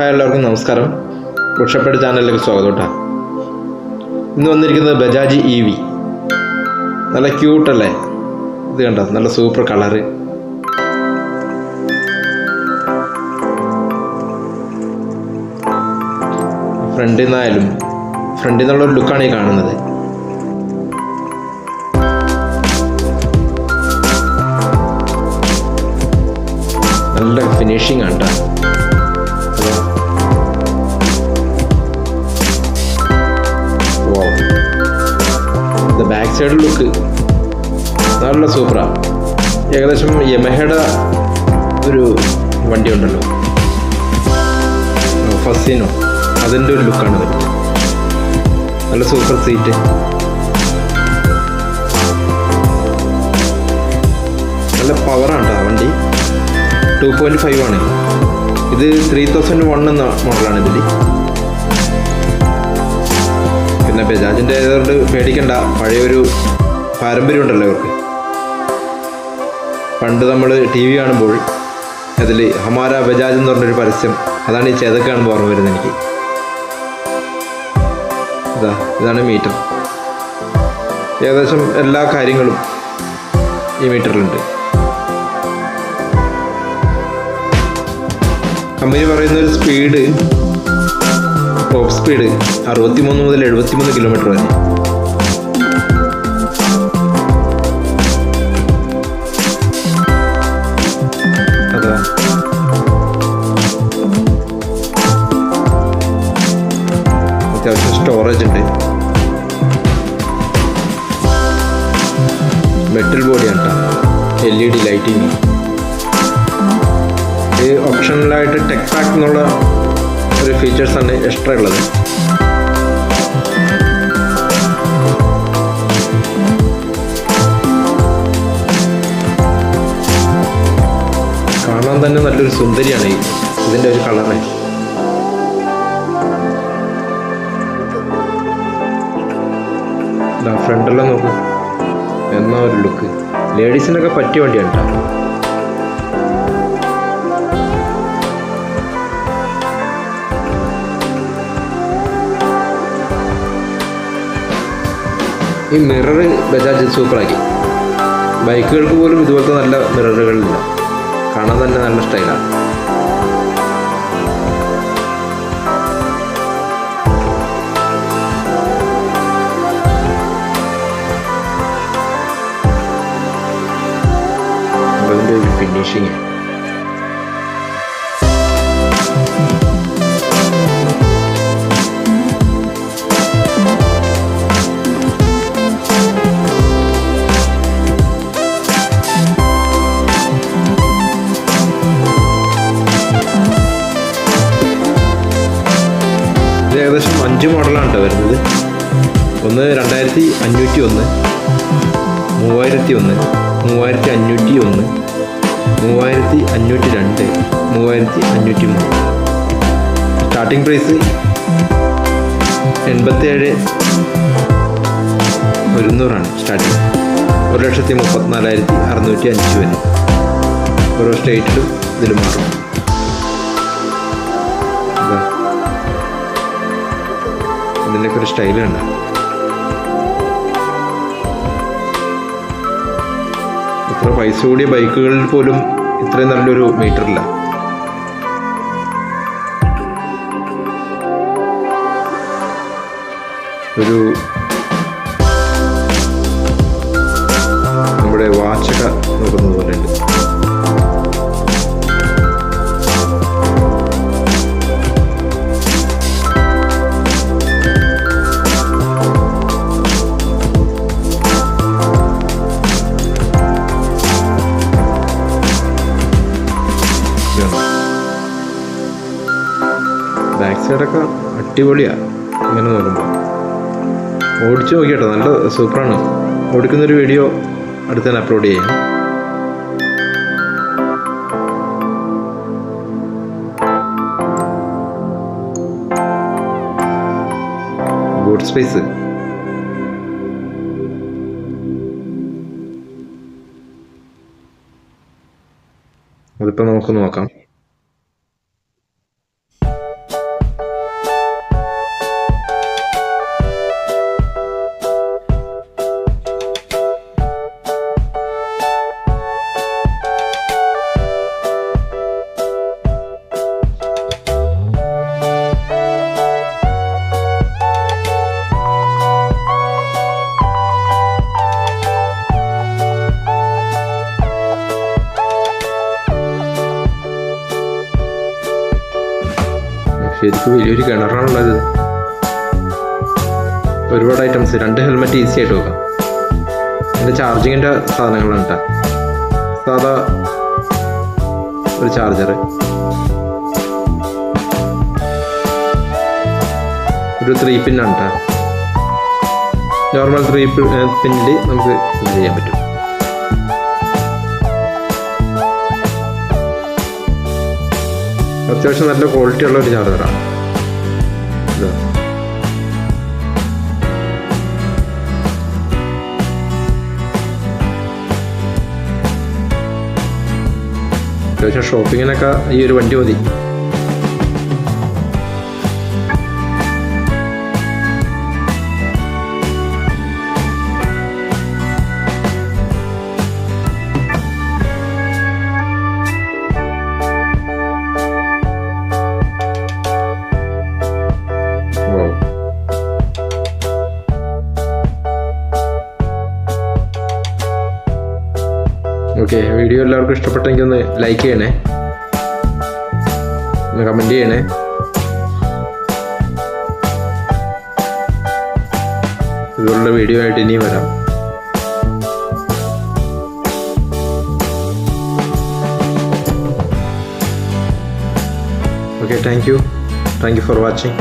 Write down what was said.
Hi എല്ലാവർക്കും നമസ്കാരം. ഉഷപ്പേട് ചാനലിലേക്ക് സ്വാഗതം കേട്ടോ. ഇന്ന് വന്നിരിക്കുന്നത് ബജാജ് ഇ വി നല്ല ക്യൂട്ടല്ലേ ഇത് കണ്ടോ? നല്ല സൂപ്പർ കളറ് ഫ്രണ്ടിൽ നിന്നായാലും ഫ്രണ്ടിൽ നിന്നുള്ളൊരു ലുക്കാണ് ഈ കാണുന്നത്. നല്ല ഫിനിഷിംഗ് ആണ് ട്ടോ. ബാക്ക് സൈഡ് ലുക്ക് നല്ല സൂപ്പറാണ് ഏകദേശം യമഹയുടെ ഒരു വണ്ടി ഉണ്ടല്ലോ ഫസിനോ അതിന്റെ ഒരു ലുക്കാണ് നല്ല സൂപ്പർ സീറ്റ് നല്ല പവറാണ് കേട്ടോ വണ്ടി. ടു പോയിന്റ് ഫൈവ് ആണ്. ഇത് ത്രീ തൗസൻഡ് വൺ എന്ന മോഡലാണ് ഇതിൽ പിന്നെ ബജാജിന്റെ ആയതുകൊണ്ട് പേടിക്കണ്ട. പഴയൊരു പാരമ്പര്യം ഉണ്ടല്ലോ ഇവർക്ക്. പണ്ട് നമ്മൾ ടി വി കാണുമ്പോൾ അതിൽ ഹമാര ബജാജ് എന്ന് പറഞ്ഞൊരു പരസ്യം. അതാണ് ഈ ചേതക്ക് കാണുമ്പോൾ ഓർമ്മ വരുന്നത് എനിക്ക്. ഇതാ ഇതാണ് മീറ്റർ. ഏകദേശം എല്ലാ കാര്യങ്ങളും ഈ മീറ്ററിലുണ്ട്. കമ്പനി പറയുന്ന ഒരു സ്പീഡ് ടോപ്പ് സ്പീഡ് അറുപത്തിമൂന്ന് മുതൽ എഴുപത്തിമൂന്ന് കിലോമീറ്റർ വരെ. അതാ. അത്യാവശ്യം സ്റ്റോറേജ് ഉണ്ട്. മെറ്റൽ ബോഡിയാണ് കേട്ടോ എൽ ഇ ഡി ലൈറ്റിങ് ഈ ഓപ്ഷണലായിട്ട് ടെക് എന്നുള്ള ഒരു ആണ് എക്സ്ട്രാ ഉള്ളത്. കാണാൻ തന്നെ നല്ലൊരു സുന്ദരിയാണ് ഇതിന്റെ ഒരു കളറ് ഫ്രണ്ടെല്ലാം നോക്കൂ. എന്നാ ഒരു ലുക്ക് ലേഡീസിനൊക്കെ പറ്റിയ വണ്ടിയാണ് കേട്ടോ ഈ മിറർ ബജാജ് സൂപ്പറാക്കി ബൈക്കുകൾക്ക് പോലും ഇതുപോലത്തെ നല്ല മിററുകളില്ല കാണാൻ തന്നെ നല്ല സ്റ്റൈലാണ് ഫിനിഷിങ് അഞ്ച് മോഡലാണ് കേട്ടോ വരുന്നത്. ഒന്ന് രണ്ടായിരത്തി അഞ്ഞൂറ്റി ഒന്ന് മൂവായിരത്തി ഒന്ന് മൂവായിരത്തി അഞ്ഞൂറ്റി ഒന്ന് മൂവായിരത്തി അഞ്ഞൂറ്റി രണ്ട് മൂവായിരത്തി അഞ്ഞൂറ്റി മൂന്ന് സ്റ്റാർട്ടിംഗ് പ്രൈസ് എൺപത്തേഴ് ഒരുന്നൂറാണ് സ്റ്റാർട്ടിംഗ് ഒരു ലക്ഷത്തി മുപ്പത്തിനാലായിരത്തി അറുന്നൂറ്റി അഞ്ച് വരെ ഓരോ സ്റ്റേറ്റിലും ഇതിലും മാറും. ഇതിന്റെയൊക്കെ ഒരു സ്റ്റൈൽ ഇത്ര പൈസ കൂടിയ ബൈക്കുകളിൽ പോലും ഇത്രയും നല്ലൊരു മീറ്ററില്ല ഒരു നമ്മുടെ വാച്ചൊക്കെ നോക്കുന്നത് പോലെ ഉണ്ട്. ബാക്ക് സൈഡൊക്കെ അടിപൊളിയാണ് ഇങ്ങനെ നോക്കുമ്പോൾ ഓടിച്ചു നോക്കിയാട്ടോ നല്ല സൂപ്പറാണ്. ഓടിക്കുന്നൊരു വീഡിയോ അടുത്ത് തന്നെ അപ്ലോഡ് ചെയ്യാം. ബൂട്ട് സ്പേസ് അതിപ്പോൾ നമുക്ക് നോക്കാം. ശരിക്കും വലിയൊരു കിണറാണുള്ളത്. ഒരുപാട് ഐറ്റംസ് രണ്ട് ഹെൽമെറ്റ് ഈസി ആയിട്ട് വെക്കാം. എന്റെ ചാർജിങ്ങിന്റെ സാധനങ്ങളാണ് കേട്ടോ സാധാ ഒരു ചാർജർ ഒരു ത്രീ പിന്നാണ് കേട്ടോ നോർമൽ ത്രീ പിന്നിൽ നമുക്ക് ചെയ്യാൻ പറ്റും. അത്യാവശ്യം നല്ല ക്വാളിറ്റി ഉള്ള ഒരു ചാർജറാണ് അത്യാവശ്യം ഷോപ്പിങ്ങിനൊക്കെ ഈ ഒരു വണ്ടി മതി. ഓക്കെ വീഡിയോ എല്ലാവർക്കും ഇഷ്ടപ്പെട്ടെങ്കിൽ ഒന്ന് ലൈക്ക് ചെയ്യണേ. ഒന്ന് കമന്റ് ചെയ്യണേ. ഇതുപോലുള്ള വീഡിയോ ആയിട്ട് ഇനിയും വരാം. Okay thank you thank you for watching